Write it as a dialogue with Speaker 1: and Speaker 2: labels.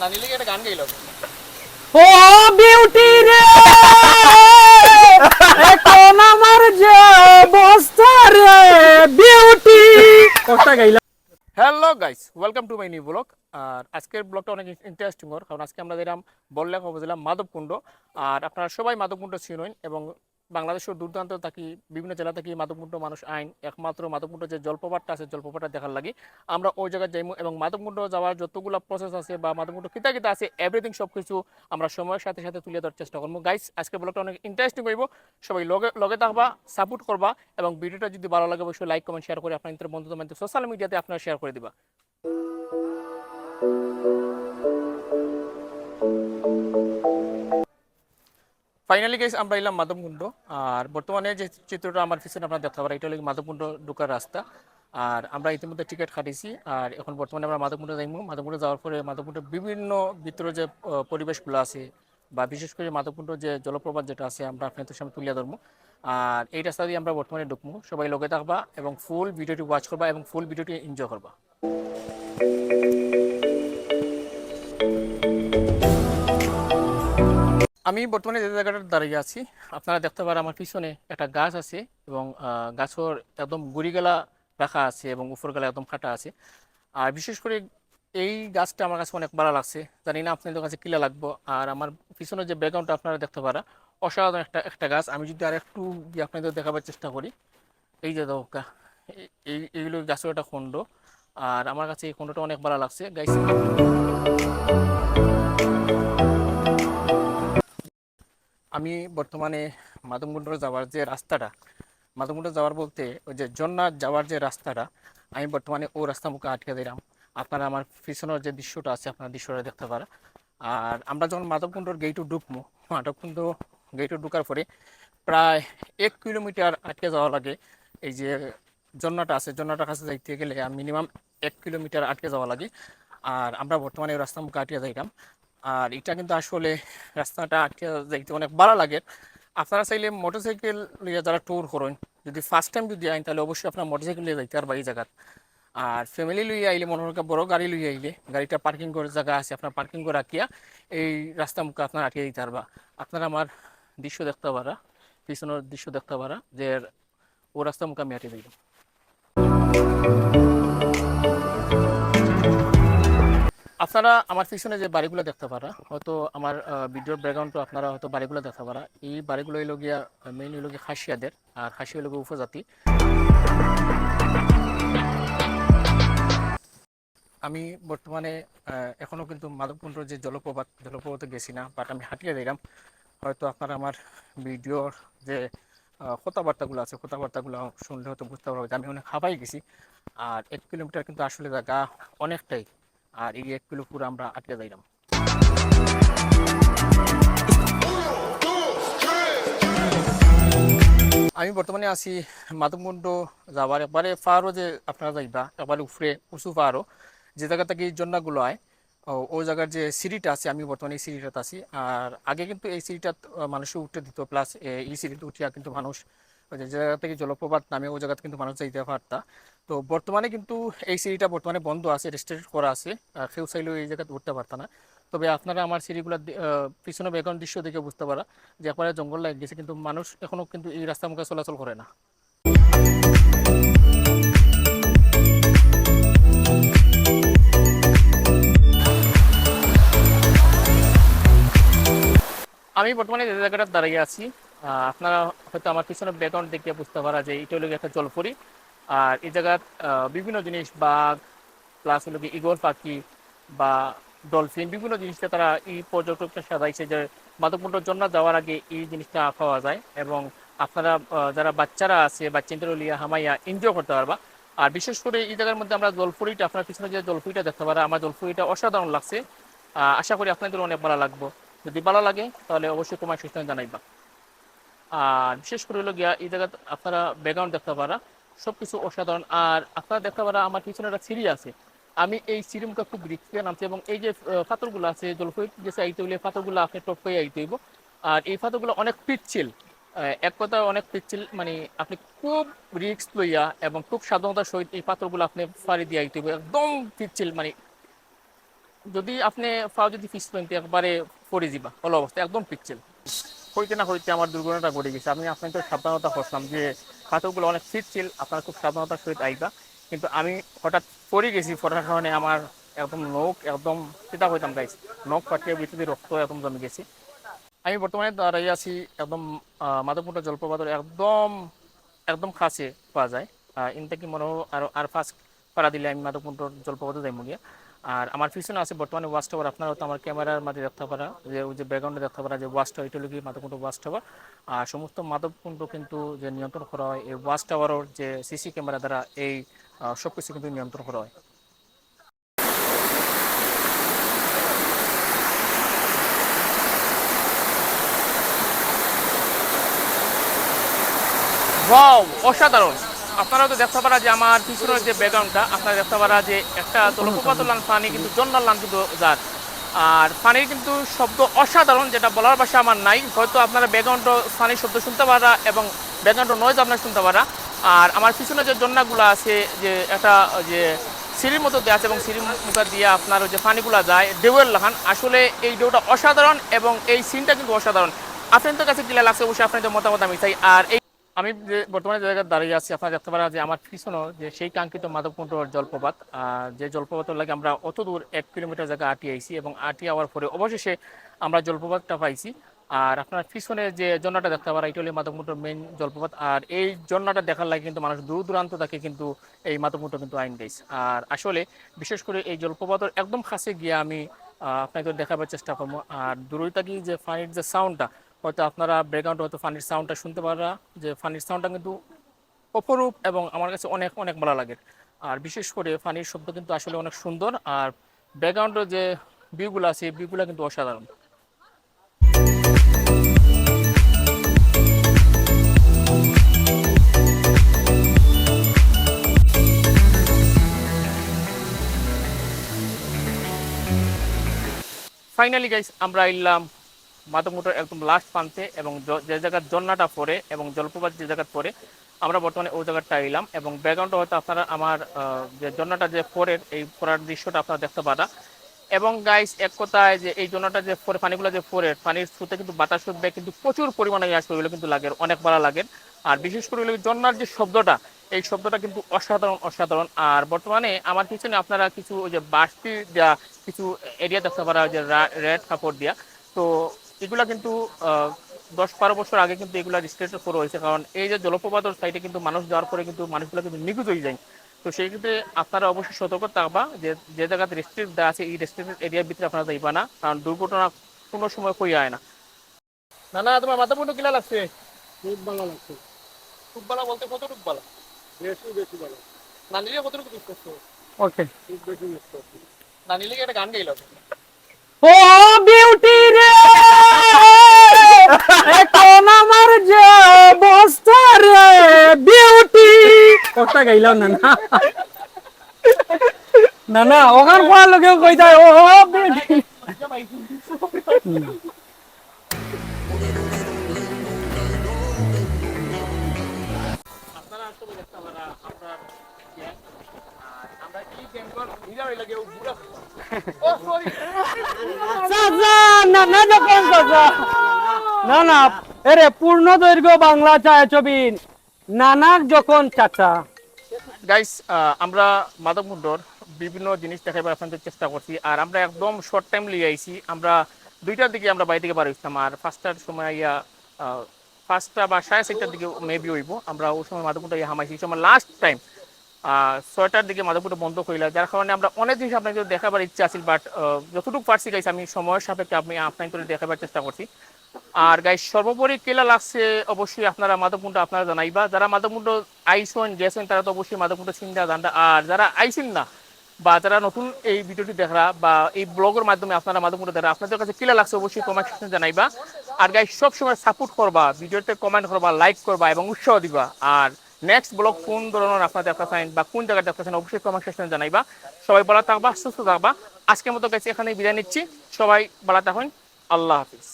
Speaker 1: না নিলে একটা গান গাইলো
Speaker 2: ও বিউটি রে! এখন আমার যে অবস্থা রে বিউটি কষ্ট গাইলা।
Speaker 1: Hello guys welcome to my new blog আর আজকের ব্লগটা অনেক ইন্টারেস্টিং ওর কারণ আজকে আমরা দিলাম বললেখ উপজেলা মাধবকুণ্ড। আর আপনারা সবাই মাধবকুণ্ড চিনেন এবং বাংলাদেশের দুর্দান্ত থাকি বিভিন্ন জেলা থেকে মাধবকুণ্ড মানুষ আইন, একমাত্র মাধবকুণ্ড যে জলপ্রপাতটা আছে জলপ্রপাতটা দেখার লাগে। আমরা ওই জায়গায় যাইমু এবং মাধবকুণ্ড যাওয়ার যতগুলো প্রসেস আছে বা মাধবকুণ্ড কিতা কিতা আছে এভরিথিং সব কিছু আমরা সময়ের সাথে সাথে তুলে ধরার চেষ্টা করব গাইস আজকে ব্লগটা অনেক ইন্টারেস্টিং হইব। সবাই লগে লগে থাকবা সাপোর্ট করবা এবং ভিডিওটা যদি ভালো লাগে অবশ্যই লাইক কমেন্ট শেয়ার করে আপনার বন্ধু বান্ধব সোশ্যাল মিডিয়াতে আপনারা শেয়ার করে দিবা। ফাইনালি গেস আমরা এলাম মাধবকুণ্ড। আর বর্তমানে যে চিত্রটা আমার পিছনে আপনারা দেখতে পারেন এটা হলো মাধবকুণ্ড ঢুকার রাস্তা। আর আমরা ইতিমধ্যে টিকিট কাটিছি আর এখন বর্তমানে আমরা মাধবকুণ্ড যাইমু। মাধবকুণ্ড যাওয়ার পরে মাধবকুণ্ড বিভিন্ন ভিতরে যে পরিবেশগুলো আছে, বা বিশেষ করে মাধবকুণ্ড যে জলপ্রপাত যেটা আছে, আমরা আপনাদের সামনে তুলিয়া ধরবো আর এই রাস্তা দিয়ে আমরা বর্তমানে ঢুকবো সবাই লগে থাকবা এবং ফুল ভিডিওটি ওয়াচ করবা এবং ফুল ভিডিওটি এনজয় করবা। আমি বর্তমানে যে জায়গাটার দাঁড়িয়ে আছি, আপনারা দেখতে পারেন আমার পিছনে একটা গাছ আছে এবং গাছের একদম গুড়িগেলা রাখা আছে এবং উপর গেলা একদম ফাটা আছে। আর বিশেষ করে এই গাছটা আমার কাছে অনেক ভালো লাগছে। জানি না আপনাদের কাছে কিলা লাগবো। আর আমার পিছনে যে ব্যাকগ্রাউন্ডটা আপনারা দেখতে পারা, অসাধারণ একটা একটা গাছ। আমি যদি আর একটু আপনাদের দেখাবার চেষ্টা করি, এই যে দৌকা এই, এইগুলো গাছের একটা খণ্ড আর আমার কাছে এই খণ্ডটা অনেক ভালো লাগছে। গাইস আমি বর্তমানে মাদমকুণ্ড যাওয়ার যে রাস্তাটা মাদমকুণ্ড যাওয়ার বলতে ওই যে জন্নাথ যাওয়ার যে রাস্তাটা, আমি বর্তমানে ও রাস্তা মুখে আটকে দিলাম। আপনারা আমার পিছনের যে দৃশ্যটা আছে, আপনারা দৃশ্যটা দেখতে পারা আর আমরা যখন মাধবকুণ্ডর গেটও ঢুকবো মাধবকুণ্ড গেটও ঢুকার পরে প্রায় এক কিলোমিটার আটকে যাওয়া লাগে। এই যে জন্নাটা আছে, জন্নাটার কাছে যাইতে গেলে মিনিমাম এক কিলোমিটার আটকে যাওয়া লাগে। আর আমরা বর্তমানে রাস্তা মুখে আটকে যাইলাম আর এটা কিন্তু আসলে রাস্তাটা আটকে যাইতে অনেক ভালো লাগে। আপনারা চাইলে মোটরসাইকেল লিয়ে যারা ট্যুর করেন, যদি ফার্স্ট টাইম যদি আইন, তাহলে অবশ্যই আপনার মোটরসাইকেল নিয়ে যাইতে পারবা এই জায়গাত। আর ফ্যামিলি লইয়া আইলে মনে হয় বড় গাড়ি লইয়া আইলে, গাড়িটা পার্কিং করার জায়গা আছে, আপনার পার্কিং করে রাখিয়া এই রাস্তা মুখে আপনার আটকে দিতে পারবা। আপনারা আমার দৃশ্য দেখতে পারা, পিছনের দৃশ্য দেখতে পারা, যে ও রাস্তা মুখে আমি আটকে দিলাম। আপনারা আমার পিছনে যে বাড়িগুলো দেখতে পারা হয়তো আমার ভিডিওর ব্যাকগ্রাউন্ডে আপনারা হয়তো বাড়িগুলো দেখতে পারা। এই বাড়িগুলো হইল গিয়া মেইন হইল গিয়া খাসিয়াদের আর খাসি হইল গিয়া উপজাতি। আমি বর্তমানে আহ, এখনও কিন্তু মাধবকুণ্ড যে জলপ্রপাত জলপ্রপাতে গেছি না বাট আমি হাঁটিয়ে দিলাম। হয়তো আপনারা আমার ভিডিওর যে কথাবার্তাগুলো আছে কথাবার্তাগুলো শুনলে হয়তো বুঝতে পারবে যে আমি অনেক হাঁপাই গেছি। আর এক কিলোমিটার কিন্তু আসলে জায়গা অনেকটাই আর এই এক কিলো পুরো আমরা আটকে যাইলাম। আমি বর্তমানে আছি মাধবকুণ্ড যাবার একবারে পাহাড়ও যে আপনারা যাইবা একবারে উফরে উঁচু পাহাড়ও, যে জায়গা থেকে জন্নাগুলো ও ওই জায়গার যে সিঁড়িটা আছে, আমি বর্তমানে এই সিঁড়িটাতে আছি। আর আগে কিন্তু এই সিঁড়িটা মানুষে উঠতে দিত, প্লাস এই সিঁড়িতে উঠিয়া কিন্তু মানুষ যে জায়গা থেকে জলপ্রপাত নামে ওই জায়গাতে কিন্তু মানুষ যাইতে পারতা। তো বর্তমানে কিন্তু এই সিঁড়িটা বর্তমানে বন্ধ আছে রেস্ট্রিক্ট করা আছে। কেউ চাইলেও এই জায়গাতে উঠতে পারত না। তবে আপনারা আমার সিঁড়িগুলো পিছনে ব্যাকগ্রাউন্ড দৃশ্য দেখে বুঝতে পারা যে একবারে জঙ্গল লাগে গেছে, কিন্তু মানুষ এখনও কিন্তু এই রাস্তার মুখে চলাচল করে না। আমি বর্তমানে যে জায়গাটার দাঁড়িয়ে আছি আপনারা হয়তো আমার পিছনে ব্যাকগ্রাউন্ড দেখে বুঝতে পারা যে এটা হলো একটা জলপরি। আর এই জায়গার বিভিন্ন জিনিস, বাঘ প্লাস হলো কি ইগল পাখি বা ডলফিন বিভিন্ন জিনিসটা তারা এই পর্যটকটা সাজাইছে যে মাধবকুণ্ডর জন্য যাওয়ার আগে এই জিনিসটা পাওয়া যায় এবং আপনারা যারা বাচ্চারা আছে বাচ্চাদের লিয়া হামাইয়া এনজয় করতে পারবা। আর বিশেষ করে এই জায়গার মধ্যে আমরা জলপুরিটা, আপনার পিছনে যে জলপুরিটা দেখতে পারা, আমার জলপুরিটা অসাধারণ লাগছে। আশা করি আপনাদের অনেক ভালো লাগবে। যদি ভালো লাগে, তাহলে অবশ্যই তোমার সুস্থ জানাইবা। আর বিশেষ করে হলো গিয়া এই জায়গা আপনারা ব্যাকগ্রাউন্ড দেখতে পারা। সবকিছু অসাধারণ। আর আপনারা দেখতে পারা আমার পিছনে একটা সিঁড়ি আছে। আমি এই সিঁড়ি মুখে খুব রিক্সে নামছি এবং এই যে পাথরগুলো আছে, জলফই গেছে আইতে হইলে পাথরগুলো আপনি টপ করে আইতে হইব। আর এই পাথরগুলো অনেক পিচ্ছিল। এক কথা অনেক পিচ্ছিল মানে আপনি খুব রিক্স লইয়া এবং খুব সাবধানতার সহিত এই পাথরগুলো আপনি ফাড়ি দিয়ে আইতে হইব। একদম পিচ্ছিল মানে যদি আপনি ফাও যদি ফিস একবারে পড়ে যাবা হলো অবস্থা, একদম পিচ্ছিল। হইতে না হইতে আমার দুর্ঘটনাটা ঘটে গেছে। আমি আপনাকে সাবধানতা করছিলাম যে পাথরগুলো অনেক ফিট ছিল আপনারা খুব সাবধানতার সহিত আইবা। কিন্তু আমি হঠাৎ পড়ে গেছি পড়ার কারণে আমার একদম নখ একদম সেটা হইতাম গাইছি নখ ফাটিয়ে ভিতরে রক্ত একদম জমে গেছে। আমি বর্তমানে দাঁড়িয়ে আছি একদম আহ, মাধবপুর জলপ্রপাতের একদম একদম কাছে পাওয়া যায়। আহ, ইন থেকে মনে হয় আর আর ফার্স্ট পাড়া দিলে আমি মাধবপুর জলপ্রপাতে যাই গিয়া। আর আমার পিছনে আছে বর্তমানে ওয়াচ টাওয়ার আপনারা তো আমার ক্যামেরার মাঝে দেখতে পারা যে ওই যে ব্যাকগ্রাউন্ডে দেখতে পারা যে ওয়াচ টাওয়ার এটা লোক মাধবকুণ্ড ওয়াচ টাওয়ার আর সমস্ত মাধবকুণ্ড কিন্তু যে নিয়ন্ত্রণ করা হয়, এই ওয়াচ টাওয়ারের যে সিসি ক্যামেরা দ্বারা এই সব কিছু কিন্তু নিয়ন্ত্রণ করা হয়। ওয়াও অসাধারণ! আপনারা তো দেখতে পারা যে আমার পিছনের যে ব্যাকগ্রাউন্ডটা আপনারা দেখতে পারা যে একটা জলপ্রপাত লান পানি কিন্তু জন্নার লান কিন্তু যার। আর পানির কিন্তু শব্দ অসাধারণ, যেটা বলার ভাষা আমার নাই। হয়তো আপনারা ব্যাকগ্রাউন্ড পানির শব্দ শুনতে পারা এবং ব্যাকগ্রাউন্ড নয়েজ আপনারা শুনতে পারা। আর আমার পিছনে যে জন্নাগুলো আছে, যে একটা যে সিঁড়ির মতো দেওয়া আছে এবং সিঁড়ির মুখা দিয়ে আপনার ওই যে পানিগুলো যায় ঢেউয়ের লাখান আসলে এই ঢেউটা অসাধারণ এবং এই সিনটা কিন্তু অসাধারণ। আপনাদের কাছে কিলা লাগছে? অবশ্যই আপনাদের মতামত আমি চাই। আর এই আমি যে বর্তমানে জায়গায় দাঁড়িয়ে আছি, আপনারা দেখতে পারা যে আমার পিছনেও যে সেই কাঙ্ক্ষিত মাধবকুণ্ড জলপ্রপাত যে জলপ্রপাতের লাগে আমরা অত দূর এক কিলোমিটার জায়গা আটি আইছি এবং আটি যাওয়ার পরে অবশেষে আমরা জলপ্রপাতটা পাইছি। আর আপনার পিছনে যে জন্নাটা দেখতে পারা এটা হলো মাধবকুণ্ড মেইন জলপ্রপাত। আর এই জন্নাটা দেখার লাগে কিন্তু মানুষ দূর দূরান্ত থেকে কিন্তু এই মাধবকুণ্ড কিন্তু আইন গাইছে আর আসলে বিশেষ করে এই জলপ্রপাতের একদম কাছে গিয়ে আমি আপনাকে দেখাবার চেষ্টা করব। আর দূরই থাকি যে পানির যে সাউন্ডটা হয়তো আপনারা ব্যাকগ্রাউন্ডে হয়তো ফানির সাউন্ডটা শুনতে পারা, যে ফানির সাউন্ডটা কিন্তু অপরূপ এবং আমার কাছে অনেক অনেক ভালো লাগে। আর বিশেষ করে ফানির শব্দ কিন্তু আসলে অনেক সুন্দর, আর ব্যাকগ্রাউন্ডের যে ভিউগুলো আছে ভিউগুলো কিন্তু অসাধারণ। ফাইনালি গাইস আমরা এলাম মাধবমুটোর একদম লাস্ট প্রান্তে এবং যে জায়গার জন্নাটা পড়ে এবং জলপ্রপাত যে জায়গায় পড়ে, আমরা বর্তমানে ওই জায়গাটা এলাম এবং ব্যাকগ্রাউন্ডটা হয়তো আপনারা আমার যে জন্নাটা যে পড়ে এই পড়ার দৃশ্যটা আপনারা দেখতে পারা। এবং গাইস এক কথায় যে এই জন্নাটা যে পরে পানিগুলো যে পড়ে, পানির স্রোতে কিন্তু বাতাস উঠবে, কিন্তু প্রচুর পরিমাণে আসবে ওগুলো কিন্তু লাগে, অনেক ভালো লাগে। আর বিশেষ করে জন্নার যে শব্দটা, এই শব্দটা কিন্তু অসাধারণ অসাধারণ। আর বর্তমানে আমার পিছনে আপনারা কিছু ওই যে বাসটি দেওয়া কিছু এরিয়া দেখতে পারা যে রেড কাপড় দিয়া। তো এগুলা কিন্তু আহ, দশ বারো বছর আগে কিন্তু এগুলা রেজিস্ট্রেশন করা হয়েছে। কারণ এই যে জলপ্রপাতের সাইডে কিন্তু মানুষ যাওয়ার পরে কিন্তু মানুষগুলো কিন্তু নিখোঁজ হয়ে যায়। তো সেই ক্ষেত্রে আপনারা অবশ্যই সতর্ক থাকবা যে যে জায়গাতে রেস্ট্রিক্ট দেওয়া আছে এই রেস্ট্রিক্টেড এরিয়ার ভিতরে আপনারা যাইবা না। কারণ দুর্ঘটনা কোনো সময় হয়ে যায় না। না না তোমার মাথা পুরো কিলা লাগছে?
Speaker 2: খুব ভালো লাগছে।
Speaker 1: খুব ভালো বলতে কতটুকু ভালো?
Speaker 2: বেশি বেশি ভালো।
Speaker 1: না নিলে কতটুকু মিস করছ?
Speaker 2: ওকে
Speaker 1: খুব বেশি মিস করছ। না নিলে কি একটা গান গাইলো।
Speaker 2: ও বিউটি রে! এখন আমার যে অবস্থা রে বিউটি কটা গাইলাম না না না না ওখান কোয়ার লোকেও কই যায় ও বিউটি
Speaker 1: গাইস আমরা মাধবমুন্ডর বিভিন্ন জিনিস দেখাবার আপনাদের চেষ্টা করছি, আর আমরা একদম শর্ট টাইম লিয়ে আইছি। আমরা দুইটার দিকে আমরা বাড়ি থেকে বার হইতাম আর পাঁচটার সময় ইয়া পাঁচটা বা সাড়ে চারটার দিকে মেবি হইব। আমরা ওই সময় মাধবমুন্ডা ইয়া হামাইছি সময় লাস্ট টাইম ছয়টার দিকে মাধবপুরটা বন্ধ করিলা যার কারণে আমরা অনেক জিনিস আপনাকে দেখাবার ইচ্ছা আছিল বাট যতটুকু পারছি গাইস আমি সময়ের সাপেক্ষে আমি আপনাকে করে দেখাবার চেষ্টা করছি। আর গাইস সর্বোপরি কেলা লাগছে অবশ্যই আপনারা মাধবকুণ্ড আপনারা জানাইবা। যারা মাধবকুণ্ড আইসন গেছেন তারা তো অবশ্যই মাধবকুণ্ড চিন্তা জানটা আর যারা আইসেন না, বা যারা নতুন এই ভিডিওটি দেখা বা এই ব্লগের মাধ্যমে আপনারা মাধবকুণ্ড দেখা আপনাদের কাছে কিলা লাগছে অবশ্যই কমেন্ট সেকশনে জানাইবা। আর গাইস সবসময় সাপোর্ট করবা, ভিডিওতে কমেন্ট করবা লাইক করবা, এবং উৎসাহ দিবা। আর নেক্সট ব্লগ কোন ধরনের আপনার দেখা চাইন বা কোন জায়গায় দেখতে চান অবশ্যই কমেন্ট সেকশনে জানাইবা। সবাই ভালো থাকবা, সুস্থ থাকবা। আজকের মতো গেছি এখানে বিদায় নিচ্ছি। সবাই ভালো থাকুন। আল্লাহ হাফিজ।